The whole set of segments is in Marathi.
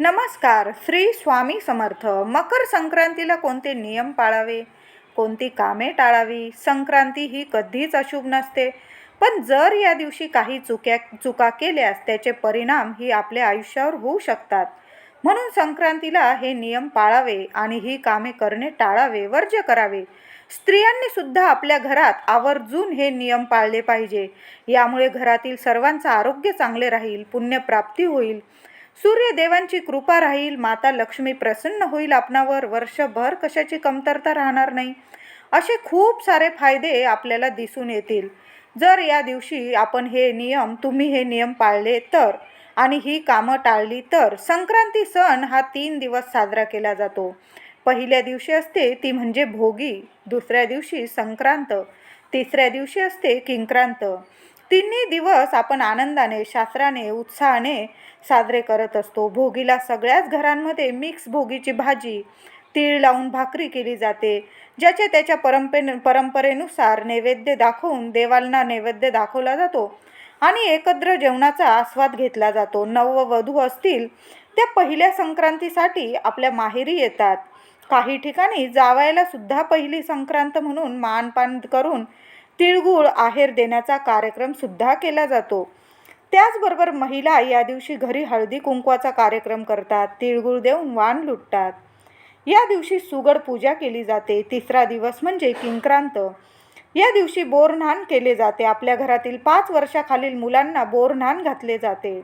नमस्कार श्री स्वामी समर्थ. मकर संक्रांतीला कोणते नियम पाळावे? कोणती कामे टाळावी? संक्रांती ही कधीच अशुभ नसते. पण जर या दिवशी काही चुक्या चुका केल्यास त्याचे परिणाम ही आपल्या आयुष्यावर होऊ शकतात. म्हणून संक्रांतीला हे नियम पाळावे आणि ही कामे करणे टाळावे वर्ज्य करावे. स्त्रियांनी सुद्धा आपल्या घरात आवर्जून हे नियम पाळले पाहिजे. यामुळे घरातील सर्वांचं आरोग्य चांगले राहील पुण्यप्राप्ती होईल. सूर्यदेवांची कृपा राहील माता लक्ष्मी प्रसन्न होईल आपणावर वर्षभर कशाची कमतरता राहणार नाही. असे खूप सारे फायदे आपल्याला दिसून येतील. जर या दिवशी आपण हे नियम तुम्ही हे नियम पाळले तर आणि ही कामं टाळली तर संक्रांती सण हा तीन दिवस साजरा केला जातो. पहिल्या दिवशी असते ती म्हणजे भोगी दुसऱ्या दिवशी संक्रांत तिसऱ्या दिवशी असते किंक्रांत. तिन्ही दिवस आपण आनंदाने शास्त्राने उत्साहाने साजरे करत असतो. भोगीला सगळ्याच घरांमध्ये मिक्स भोगीची भाजी तीळ लावून भाकरी केली जाते ज्याच्या त्याच्या परंपे परंपरेनुसार नैवेद्य दाखवून देवांना नैवेद्य दाखवला जातो आणि एकत्र जेवणाचा आस्वाद घेतला जातो. नववधू असतील त्या पहिल्या संक्रांतीसाठी आपल्या माहेरी येतात. काही ठिकाणी जावायला सुद्धा पहिली संक्रांत म्हणून मानपान करून तिळगुळ आहेर देण्याचा कार्यक्रम सुद्धा केला जातो. त्याचबरोबर महिला या दिवशी घरी हळदी कुंकवाचा कार्यक्रम करतात तिळगुळ देऊन वाण लुटतात. या दिवशी सुगड पूजा केली जाते तिसरा दिवस म्हणजे किंक्रांत. या दिवशी बोरन्हाण केले जाते आपल्या घरातील पाच वर्षाखालील मुलांना बोरन्हाण घातले जाते.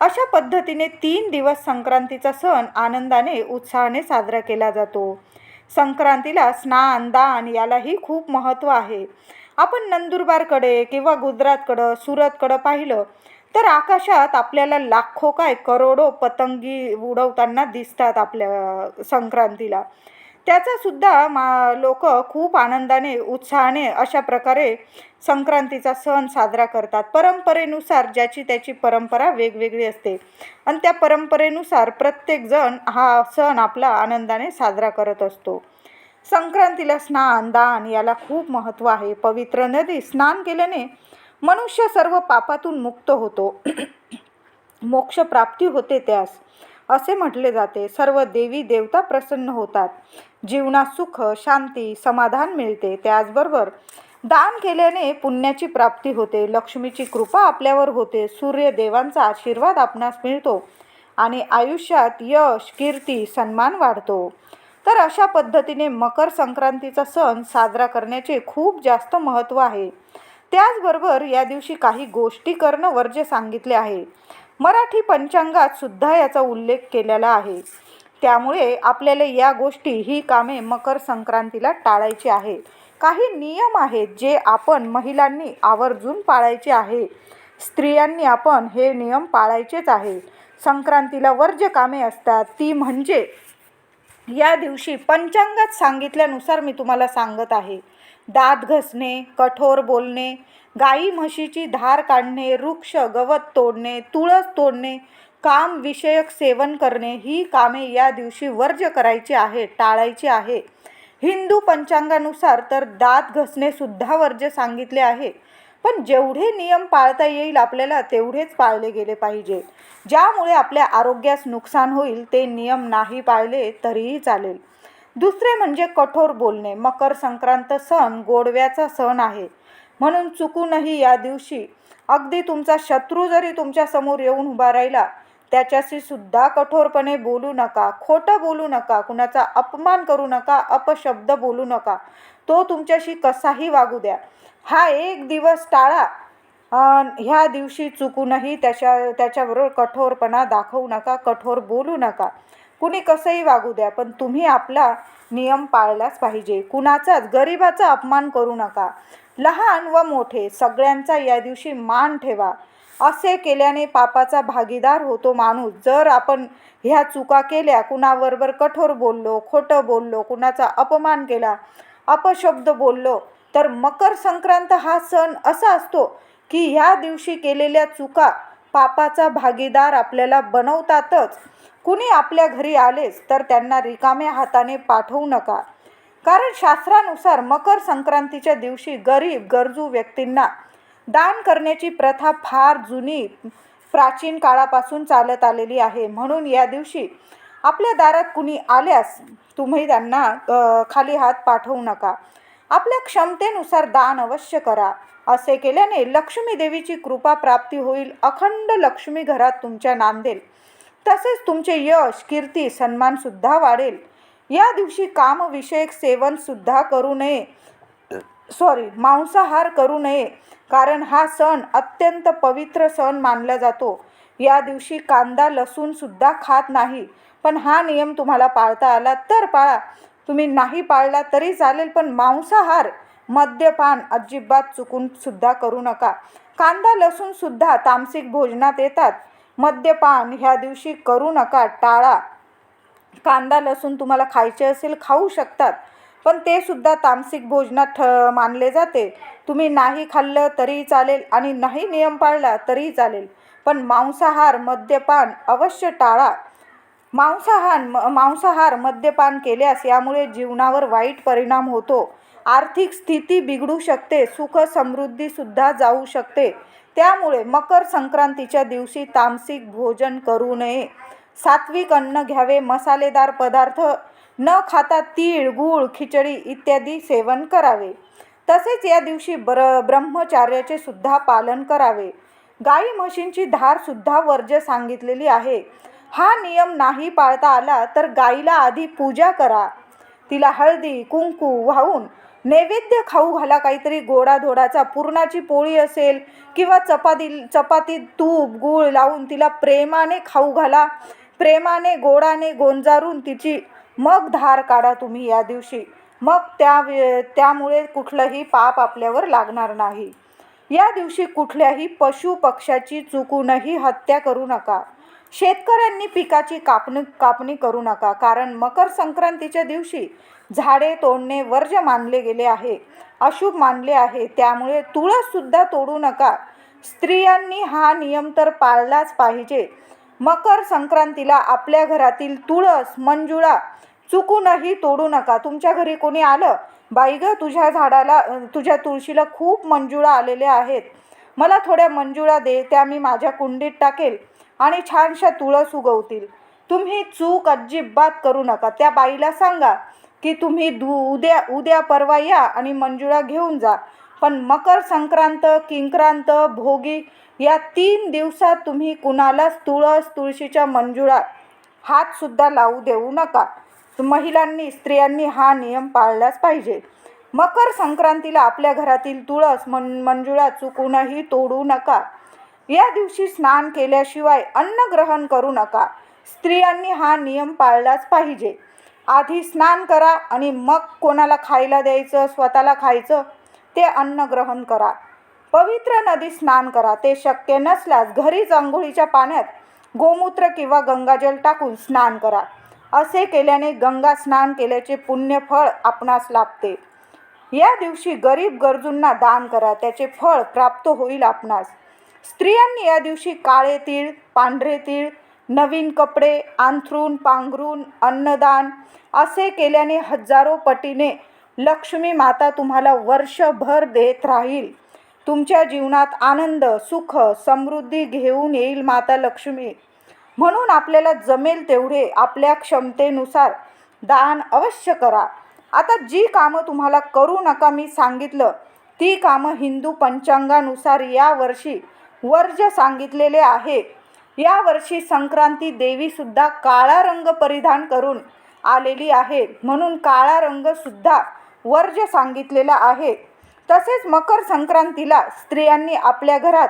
अशा पद्धतीने तीन दिवस संक्रांतीचा सण आनंदाने उत्साहाने साजरा केला जातो. संक्रांतीला स्नान दान यालाही खूप महत्त्व आहे. आपण नंदुरबारकडे किंवा गुजरातकडं सुरतकडं पाहिलं तर आकाशात आपल्याला लाखो काय करोडो पतंगी उडवताना दिसतात आपल्या संक्रांतीला. त्याचासुद्धा मा लोक खूप आनंदाने उत्साहाने अशा प्रकारे संक्रांतीचा सण साजरा करतात. परंपरेनुसार ज्याची त्याची परंपरा वेगवेगळी असते. आणि त्या परंपरेनुसार प्रत्येकजण हा सण आपला आनंदाने साजरा करत असतो. संक्रांतीला स्नान दान याला खूप महत्त्व आहे. पवित्र नदी स्नान केल्याने मनुष्य सर्व पापातून मुक्त होतो. मोक्ष प्राप्ती होते त्यास असे म्हटले जाते. सर्व देवी देवता प्रसन्न होतात. जीवनात सुख शांती समाधान मिळते. त्याचबरोबर दान केल्याने पुण्याची प्राप्ती होते. लक्ष्मीची कृपा आपल्यावर होते. सूर्यदेवांचा आशीर्वाद आपणास मिळतो आणि आयुष्यात यश कीर्ती सन्मान वाढतो. तर अशा पद्धतीने मकर संक्रांतीचा सण साजरा करण्याचे खूप जास्त महत्त्व आहे. त्याचबरोबर या दिवशी काही गोष्टी करणं वर्ज्य सांगितले आहे. मराठी पंचांगात सुद्धा याचा उल्लेख केलेला आहे. त्यामुळे आपल्याला या गोष्टी ही कामे मकर संक्रांतीला टाळायची आहे. काही नियम आहेत जे आपण महिलांनी आवर्जून पाळायचे आहे. स्त्रियांनी आपण हे नियम पाळायचेच आहे. संक्रांतीला वर्ज्य कामे असतात. ती म्हणजे या दिवशी पंचांगात सांगितल्यानुसार मी तुम्हाला सांगत आहे. दात घसणे कठोर बोलणे गाई म्हशीची धार काढणे वृक्ष गवत तोडणे तुळस तोडणे काम विषयक सेवन करणे ही कामे या दिवशी वर्ज्य करायची आहे टाळायची आहे. हिंदू पंचांगानुसार तर दात घसणे सुद्धा वर्ज्य सांगितले आहे. पण जेवढे नियम पाळता येईल आपल्याला तेवढेच पाळले गेले पाहिजे. ज्यामुळे आपल्या आरोग्यास नुकसान होईल ते नियम नाही पाळले तरीही चालेल. दुसरे म्हणजे कठोर बोलणे. मकर संक्रांत सण गोडव्याचा सण आहे. म्हणून चुकूनही या दिवशी अगदी तुमचा शत्रू जरी तुमच्यासमोर येऊन उभा राहिला त्याच्याशी सुद्धा कठोरपणे बोलू नका. खोटं बोलू नका. कुणाचा अपमान करू नका. अपशब्द बोलू नका. तो तुमच्याशी कसाही वागू द्या. हा एक दिवस टाळा. ह्या दिवशी चुकूनही त्याच्या त्याच्याबरोबर कठोरपणा दाखवू नका कठोर बोलू नका. कुणी कसंही वागू द्या पण तुम्ही आपला नियम पाळलाच पाहिजे. कुणाचाच गरिबाचा अपमान करू नका. लहान व मोठे सगळ्यांचा या दिवशी मान ठेवा. असे केल्याने पापाचा भागीदार होतो माणूस. जर आपण ह्या चुका केल्या कुणाबरोबर कठोर बोललो खोटं बोललो कुणाचा अपमान केला अपशब्द बोललो तर मकर संक्रांत हा सण असा असतो की ह्या दिवशी केलेल्या चुका पापाचा भागीदार आपल्याला बनवतातच. कुणी आपल्या घरी आलेच तर त्यांना रिकाम्या हाताने पाठवू नका. कारण शास्त्रानुसार मकर संक्रांतीच्या दिवशी गरीब गरजू व्यक्तींना दान करण्याची प्रथा फार जुनी प्राचीन काळापासून चालत आलेली आहे. म्हणून या दिवशी आपल्या दारात कुणी आल्यास तुम्ही त्यांना खाली हात पाठवू नका. आपल्या क्षमतेनुसार दान अवश्य करा. असे केल्याने लक्ष्मी देवीची कृपा प्राप्ती होईल. अखंड लक्ष्मी घरात तुमच्या नांदेल. तसेच तुमचे यश कीर्ती सन्मानसुद्धा वाढेल. या दिवशी कामविषयक सेवनसुद्धा करू नये. सॉरी मांसाहार करू नये. कारण हा सण अत्यंत पवित्र सण मानला जातो. या दिवशी कांदा लसूणसुद्धा खात नाही. पण हा नियम तुम्हाला पाळता आला तर पाळा. तुम्ही नाही पाळला तरी चालेल पण मांसाहार मद्यपान अजिबात चुकून सुद्धा करू नका. कांदा लसूण सुद्धा तामसिक भोजनात येतात. मद्यपान ह्या दिवशी करू नका टाळा. कांदा लसूण तुम्हाला खायचे असेल खाऊ शकतात पण ते सुद्धा तामसिक भोजनात ठ मानले जाते. तुम्ही नाही खाल्लं तरी चालेल आणि नाही नियम पाळला तरी चालेल पण मांसाहार मद्यपान अवश्य टाळा. मांसाहार म मांसाहार मद्यपान केल्यास यामुळे जीवनावर वाईट परिणाम होतो. आर्थिक स्थिती बिघडू शकते सुख समृद्धीसुद्धा जाऊ शकते. त्यामुळे मकर संक्रांतीच्या दिवशी तामसिक भोजन करू नये. सात्विक अन्न घ्यावे मसालेदार पदार्थ न खाता तीळ गूळ खिचडी इत्यादी सेवन करावे. तसेच या दिवशी ब्र ब्रह्मचार्याचे सुद्धा पालन करावे. गाई म्हशींची धारसुद्धा वर्ज्य सांगितलेली आहे. हा नियम नाही पाळता आला तर गाईला आधी पूजा करा. तिला हळदी कुंकू वाहून नैवेद्य खाऊ घाला. काहीतरी गोडाधोडाचा पुरणाची पोळी असेल किंवा चपाती चपातीत तूप गूळ लावून तिला प्रेमाने खाऊ घाला. प्रेमाने गोडाने गोंजारून तिची मग धार काढा तुम्ही या दिवशी. मग त्या वे- त्यामुळे कुठलंही पाप आपल्यावर लागणार नाही. या दिवशी कुठल्याही पशु पक्षाची चुकूनही हत्या करू नका. शेतकऱ्यांनी पिकाची कापणी कापणी करू नका कारण मकर संक्रांतीच्या दिवशी झाडे तोडणे वर्ज्य मानले गेले आहे अशुभ मानले आहे. त्यामुळे तुळससुद्धा तोडू नका. स्त्रियांनी हा नियम तर पाळलाच पाहिजे. मकर संक्रांतीला आपल्या घरातील तुळस मंजुळा चुकूनही तोडू नका. तुमच्या घरी कोणी आलं? बाई ग तुझ्या झाडाला तुझ्या तुळशीला खूप मंजुळा आलेल्या आहेत. मला थोड्या मंजुळा दे त्या मी माझ्या कुंडीत टाकेल. आणि छानशा तुळस उगवतील. तुम्ही चूक अजिबात करू नका. त्या बाईला सांगा की तुम्ही दु उद्या उद्या परवा या आणि मंजुळा घेऊन जा. पण मकर संक्रांत किंक्रांत भोगी या तीन दिवसात तुम्ही कुणालाच तुळस तुळशीच्या मंजुळा हातसुद्धा लावू देऊ नका. महिलांनी स्त्रियांनी हा नियम पाळलाच पाहिजे. मकर संक्रांतीला आपल्या घरातील तुळस मन मंजुळा चुकूनही तोडू नका. या दिवशी स्नान केल्याशिवाय अन्न ग्रहण करू नका. स्त्रियांनी हा नियम पाळलाच पाहिजे. आधी स्नान करा आणि मग कोणाला खायला द्यायचं स्वतःला खायचं ते अन्न ग्रहण करा. पवित्र नदी स्नान करा. ते शक्य नसल्यास घरीच आंघोळीच्या पाण्यात गोमूत्र किंवा गंगाजल टाकून स्नान करा. असे केल्याने गंगा स्नान केल्याचे पुण्यफळ आपणास लाभते. या दिवशी गरीब गरजूंना दान करा. त्याचे फळ प्राप्त होईल आपणास. स्त्रियांनी या दिवशी काळे तीळ पांढरे तीळ नवीन कपडे अंथरूण पांघरून अन्नदान असे केल्याने हजारो पटीने लक्ष्मी माता तुम्हाला वर्षभर देत राहील. तुमच्या जीवनात आनंद सुख समृद्धी घेऊन येईल माता लक्ष्मी. म्हणून आपल्याला जमेल तेवढे आपल्या क्षमतेनुसार दान अवश्य करा. आता जी कामं तुम्हाला करू नका मी सांगितलं ती कामं हिंदू पंचांगानुसार यावर्षी वर्ज्य सांगितलेले आहे यावर्षी संक्रांती देवीसुद्धा काळा रंग परिधान करून आलेली आहे. म्हणून काळा रंगसुद्धा वर्ज्य सांगितलेला आहे तसेच मकर संक्रांतीला स्त्रियांनी आपल्या घरात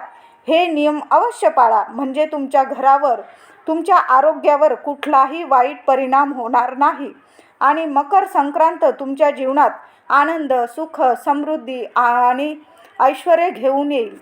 हे नियम अवश्य पाळा. म्हणजे तुमच्या घरावर तुमच्या आरोग्यावर कुठलाही वाईट परिणाम होणार नाही. आणि मकर संक्रांत तुमच्या जीवनात आनंद सुख समृद्धी आणि ऐश्वर घेऊन येईल.